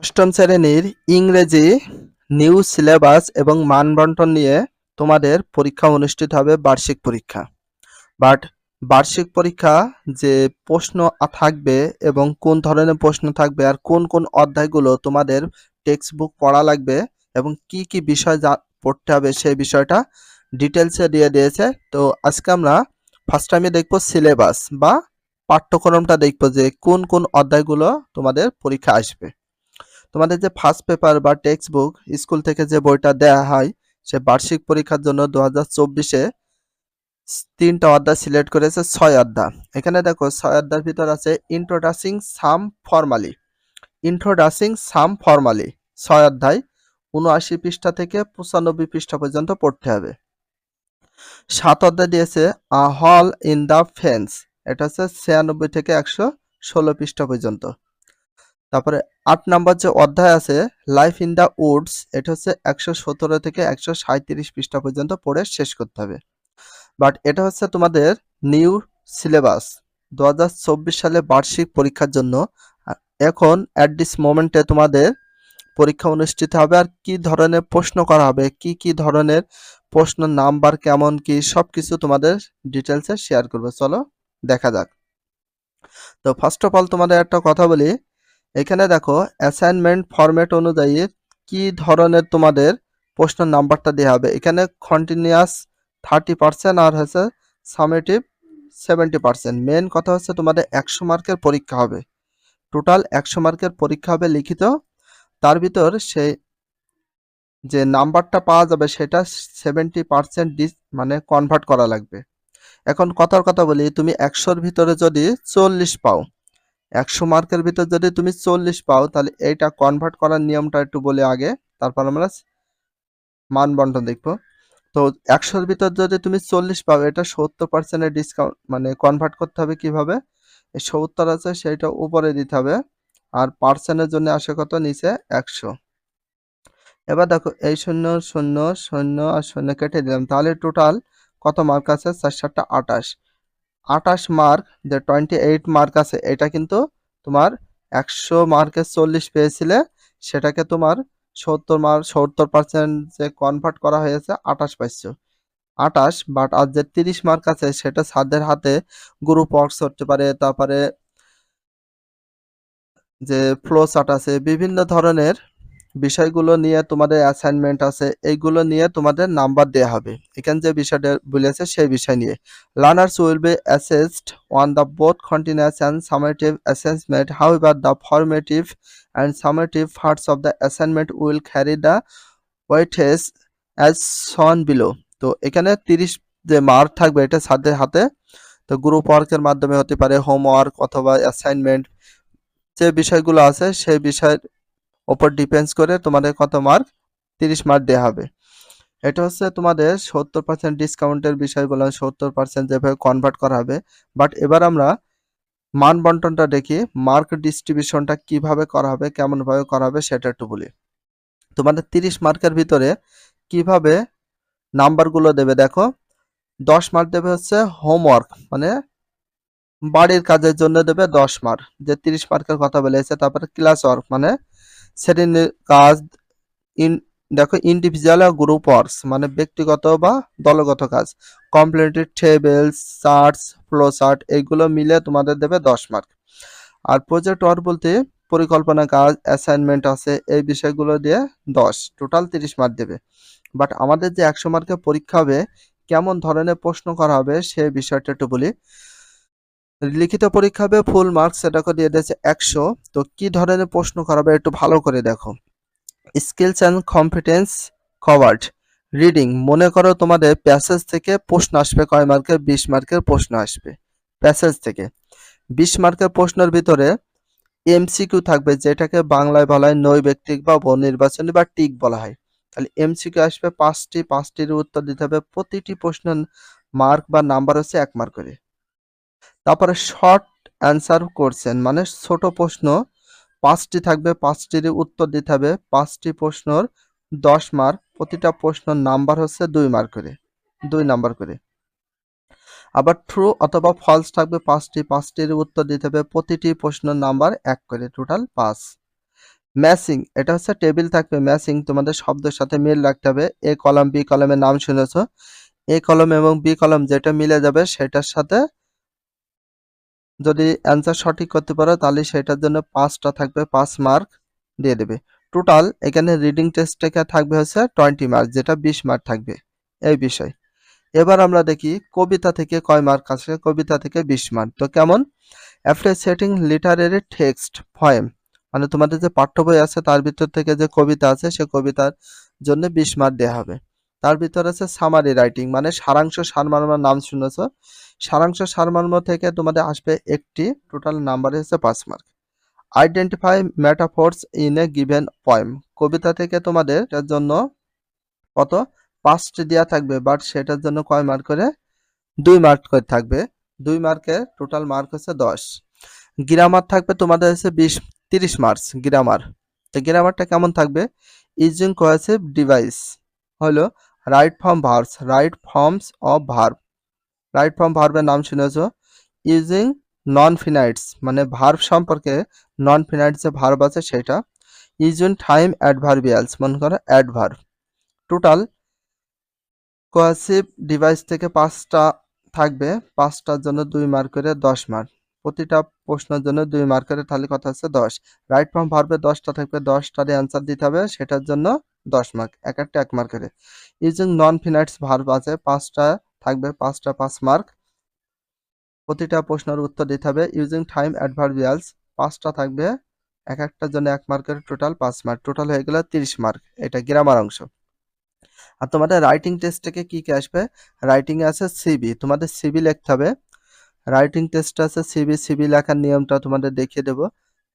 অষ্টম শ্রেণির ইংরেজি নিউ সিলেবাস এবং মানবন্টন নিয়ে তোমাদের পরীক্ষা অনুষ্ঠিত হবে বার্ষিক পরীক্ষা। বাট বার্ষিক পরীক্ষা যে প্রশ্ন থাকবে এবং কোন ধরনের প্রশ্ন থাকবে আর কোন কোন অধ্যায়গুলো তোমাদের টেক্সট বুক পড়া লাগবে এবং কি কি বিষয় পড়তে হবে সেই বিষয়টা ডিটেলসে দিয়ে দিয়েছে। তো আজকে আমরা ফার্স্ট টাইমে দেখব সিলেবাস বা পাঠ্যক্রমটা দেখব যে কোন কোন অধ্যায়গুলো তোমাদের পরীক্ষা আসবে। তোমাদের যে ফার্স্ট পেপার বা টেক্সট বুক স্কুল থেকে যে বইটা দেয়া হয়, সে বার্ষিক পরীক্ষার জন্য দু হাজার চব্বিশে তিনটা অধ্যায় সিলেক্ট করেছে, ছয় অধ্যায়। এখানে দেখো ছয় অধ্যায়ের ভিতর আছে ইন্ট্রোডাসিং সাম ফর্মালি ইন্ট্রোডাসিং সাম ফর্মালি ছয় অধ্যায় উনআশি পৃষ্ঠা থেকে পঁচানব্বই পৃষ্ঠা পর্যন্ত পড়তে হবে। সাত অধ্যায় দিয়েছে আ হল ইন দ্য ফেন্স এটা হচ্ছে ছিয়ানব্বই থেকে একশো ষোলো পৃষ্ঠা পর্যন্ত। তারপরে আট নাম্বার যে অধ্যায় আছে লাইফ ইন দ্য উডস এটা হচ্ছে একশো সতেরো থেকে একশো সাঁত্রিশ পৃষ্ঠা পর্যন্ত পড়ে শেষ করতে হবে। বাট এটা হচ্ছে তোমাদের নিউ সিলেবাস দু হাজার চব্বিশ সালে বার্ষিক পরীক্ষার জন্য। এখন অ্যাট দিস মোমেন্টে তোমাদের পরীক্ষা অনুষ্ঠিত হবে আর কি ধরনের প্রশ্ন করা হবে, কি কি ধরনের প্রশ্ন, নাম্বার কেমন, কি সব কিছু তোমাদের ডিটেলসে শেয়ার করবে। চলো, দেখা যাক। তো ফার্স্ট অফ অল তোমাদের একটা কথা বলি এখানে দেখো অ্যাসাইনমেন্ট ফরম্যাট অনুযায়ী কি ধরনের তোমাদের প্রশ্ন নাম্বারটা দেওয়া হবে। এখানে কন্টিনিউয়াস থার্টি পার্সেন্ট আর হচ্ছে সামেটিভ সেভেন্টি পার্সেন্ট মেন কথা হচ্ছে তোমাদের একশো মার্কের পরীক্ষা হবে। টোটাল একশো মার্কের পরীক্ষা হবে লিখিত। তার ভিতর সেই যে নাম্বারটা পাওয়া যাবে সেটা সেভেন্টি পার্সেন্ট ডিস মানে কনভার্ট করা লাগবে। এখন কথার কথা বলি, তুমি একশোর ভিতরে যদি চল্লিশ পাও একশো মার্কের ভিতর যদি তুমি চল্লিশ পাও, তাহলে এইটা কনভার্ট করার নিয়মটা একটু বলে আগে। তারপর আমরা মান বন্টন দেখব। তো একশোর ভিতর যদি তুমি চল্লিশ পাও, এটা সত্তর পার্সেন্টের ডিসকাউন্ট মানে কনভার্ট করতে হবে কীভাবে? সত্তর আছে, সেইটা উপরে দিতে হবে। আর পার্সেন্টের জন্য আসে কত? নিচে একশো। এবার দেখো, এই শূন্য শূন্য শূন্য আর শূন্য কেটে দিলাম। তাহলে টোটাল কত মার্ক আছে? চার সাতটা আটাশ আটাশ মার্ক, যে টোয়েন্টি এইট মার্ক আছে, এটা কিন্তু তোমার একশো মার্কে চল্লিশ পেয়েছিলে, সেটাকে তোমার সত্তর মার্ক, সত্তর পার্সেন্ট যে কনভার্ট করা হয়েছে আটাশ পাইছো। আটাশ বাট আর যে তিরিশ মার্ক আছে, সেটা স্যারদের হাতে গ্রুপ ওয়ার্কস হতে পারে, তারপরে যে ফ্লো চার্ট আছে, বিভিন্ন ধরনের বিষয়গুলো নিয়ে তোমাদের অ্যাসাইনমেন্ট আছে, এইগুলো নিয়ে তোমাদের নাম্বার দেওয়া হবে। এখানে যে বিষয়টা বলেছে সেই বিষয় নিয়ে। Learners will be assessed on the both continuous and summative assessment however the formative and summative parts of the assignment will carry the weightage as shown below তো এখানে তিরিশ যে মার্ক থাকবে, এটা সাথে হাতে তো গ্রুপ ওয়ার্কের মাধ্যমে হতে পারে হোমওয়ার্ক অথবা অ্যাসাইনমেন্ট যে বিষয়গুলো আছে, সেই বিষয়ের ওপর ডিপেন্ডস করে তোমাদের কত মার্ক তিরিশ মার্ক দেওয়া হবে। এটা হচ্ছে তোমাদের সত্তর পার্সেন্ট ডিসকাউন্টের বিষয় বললাম সত্তর পার্সেন্ট যেভাবে কনভার্ট করা হবে। বাট এবার আমরা মান বন্টনটা দেখি মার্ক ডিস্ট্রিবিউশনটা কীভাবে করা হবে, কেমনভাবে করা হবে সেটা একটু বলি। তোমাদের তিরিশ মার্কের ভিতরে কীভাবে নাম্বারগুলো দেবে দেখো। দশ মার্ক দেবে হচ্ছে হোমওয়ার্ক মানে বাড়ির কাজের জন্য দেবে দশ মার্ক যে তিরিশ মার্কের কথা বলেছে, তারপরে ক্লাস ওয়ার্ক মানে শ্রেণির কাজ ইন, দেখো ইন্ডিভিজুয়াল গ্রুপ ওয়ার্কস মানে ব্যক্তিগত বা দলগত কাজ। Completed tables charts flow chart এইগুলো মিলে তোমাদের দেবে দশ মার্ক আর প্রজেক্ট ওয়ার্ক বলতে পরিকল্পনা কাজ অ্যাসাইনমেন্ট আছে, এই বিষয়গুলো দিয়ে দশ টোটাল তিরিশ মার্ক দেবে। বাট আমাদের যে একশো মার্কের পরীক্ষা হবে, কেমন ধরনের প্রশ্ন করা হবে, সে বিষয়টা একটু বলি। লিখিত পরীক্ষা হবে ফুল মার্কস সেটাকে দিয়ে দিয়েছে একশো। তো কি ধরনের প্রশ্ন করা হবে একটু ভালো করে দেখো। Skills and competence covered reading মনে করো তোমাদের প্যাসেজ থেকে প্রশ্ন আসবে, কয় মার্কের? বিশ মার্কের প্রশ্ন আসবে। প্যাসেজ থেকে। বিশ মার্কের প্রশ্নের ভিতরে এমসিকিউ থাকবে, যেটাকে বাংলায় বলা হয় নৈবেক্তিক বা নির্বাচনী বা টিক বলা হয়। তাহলে এমসিকিউ আসবে পাঁচটি, পাঁচটির উত্তর দিতে হবে। প্রতিটি প্রশ্নের মার্ক বা নাম্বার হচ্ছে এক মার্ক করে। তারপরে শর্ট অ্যান্সার করছেন মানে ছোট প্রশ্ন, পাঁচটি থাকবে, পাঁচটির উত্তর দিতে হবে, পাঁচটি প্রশ্নর দশ মার্ক প্রতিটা প্রশ্নের নাম্বার হচ্ছে দুই মার্ক করে, দুই নাম্বার করে। আবার ট্রু অথবা ফলস থাকবে, পাঁচটি, পাঁচটির উত্তর দিতে হবে, প্রতিটি প্রশ্নের নাম্বার এক করে টোটাল পাঁচ। ম্যাচিং এটা হচ্ছে টেবিল থাকবে ম্যাচিং তোমাদের শব্দের সাথে মিল রাখতে হবে এ কলম বি কলামের নাম শুনেছ এ কলম এবং বি কলম যেটা মিলে যাবে, সেটার সাথে যদি অ্যান্সার সঠিক করতে পারো, তাহলে সেটার জন্য পাঁচটা থাকবে, পাঁচ মার্ক দিয়ে দেবে। টোটাল এখানে রিডিং টেস্ট থেকে থাকবে হচ্ছে টোয়েন্টি মার্ক যেটা বিশ মার্ক থাকবে এই বিষয়। এবার আমরা দেখি কবিতা থেকে কয় মার্ক আসে, কবিতা থেকে বিশ মার্ক তো কেমন? After setting literary text poem মানে তোমাদের যে পাঠ্য বই আছে, তার ভিতর থেকে যে কবিতা আছে, সে কবিতার জন্য বিশ মার্ক দেওয়া হবে। তার ভিতর আছে সামারি রাইটিং মানে সারাংশ সারমর্মের নাম শুনেছ? সারাংশ সারমর্ম থেকে তোমাদের আসবে একটি টোটাল নাম্বার হচ্ছে পাঁচ mark identify metaphors in a given poem কবিতা থেকে তোমাদের এটার জন্য কত? পাঁচটি দেওয়া থাকবে বাট সেটার জন্য কয় মার্ক করে? দুই মার্ক করে থাকবে। দুই মার্কে টোটাল মার্ক হচ্ছে দশ। গ্রামার থাকবে তোমাদের হচ্ছে বিশ, তিরিশ মার্কস গ্রামার তো গ্রামারটা কেমন থাকবে? ইউজিং কোয়াসিভ ডিভাইস হলো right form verbs right forms of verb right form ভার্বের নাম শুনেছ? ইউজিং নন ফিনাইটস মানে ভার্ব সম্পর্কে নন ফিনাইটস যে ভার্ব আছে সেটা। ইউজিং টাইম অ্যাডভার্বিয়ালস মনে করো অ্যাডভার্ব টোটাল কোয়াসিভ ডিভাইস থেকে পাঁচটা থাকবে। পাঁচটার জন্য দুই মার্ক করে দশ মার্ক প্রতিটা প্রশ্নের জন্য দুই মার্ক করে তাহলে কথা হচ্ছে দশ। রাইট ফর্ম ভার্বে দশটা থাকবে দশটারে অ্যান্সার দিতে হবে, সেটার জন্য দশ মার্ক এক একটা এক মার্ক করে। ইউজিং নন ফিনাইটস ভার্ব আছে, পাঁচটা থাকবে, পাঁচটা পাঁচ মার্ক প্রতিটা প্রশ্নের উত্তর দিতে হবে। ইউজিং টাইম অ্যাডভার্বিয়ালস পাঁচটা থাকবে, এক একটার জন্য এক মার্কের টোটাল পাঁচ মার্ক টোটাল হয়ে গেল তিরিশ মার্ক এটা গ্রামার অংশ। আর তোমাদের রাইটিং টেস্ট থেকে কী কি আসবে? রাইটিং এ আছে সিবি তোমাদের সিবি লিখতে হবে। রাইটিং টেস্ট আছে সিবি সিবি লেখার নিয়মটা তোমাদের দেখিয়ে দেব।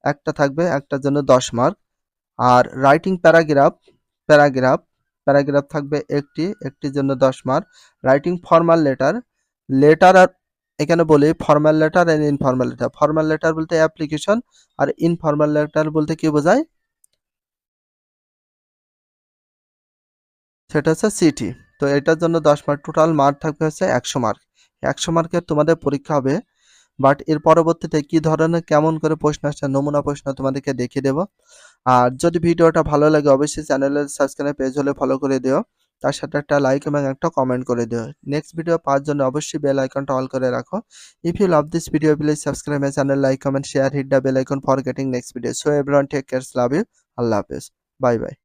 একটা থাকবে একটার জন্য দশ মার্ক আর রাইটিং প্যারাগ্রাফ প্যারাগ্রাফ প্যারাগ্রাফ থাকবে একটি, একটির জন্য দশ mark. Writing formal letter letter আর এখানে বলি, formal letter and informal letter. Formal letter বলতে অ্যাপ্লিকেশন আর ইনফর্মাল লেটার বলতে কি বোঝায়? সেটা হচ্ছে সিটি তো এটার জন্য দশ মার্ক টোটাল মার্ক থাকবে হচ্ছে একশো মার্ক। একশো মার্কের তোমাদের পরীক্ষা হবে বাট এর পরবর্তীতে কি ধরনের, কেমন করে প্রশ্ন আসছে, নমুনা প্রশ্ন তোমাদেরকে দেখিয়ে দেবো। আর যদি ভিডিওটা ভালো লাগে, অবশ্যই চ্যানেলের সাবস্ক্রাইব পেজ হলে ফলো করে দিও। তার সাথে একটা লাইক এবং একটা কমেন্ট করে দিও। নেক্সট ভিডিও পাওয়ার জন্য অবশ্যই বেল আইকনটা অল করে রাখো। If you love this video please subscribe my channel like comment share hit the bell icon for getting next video so everyone take cares love you আল্লাহ হাফেজ। Bye bye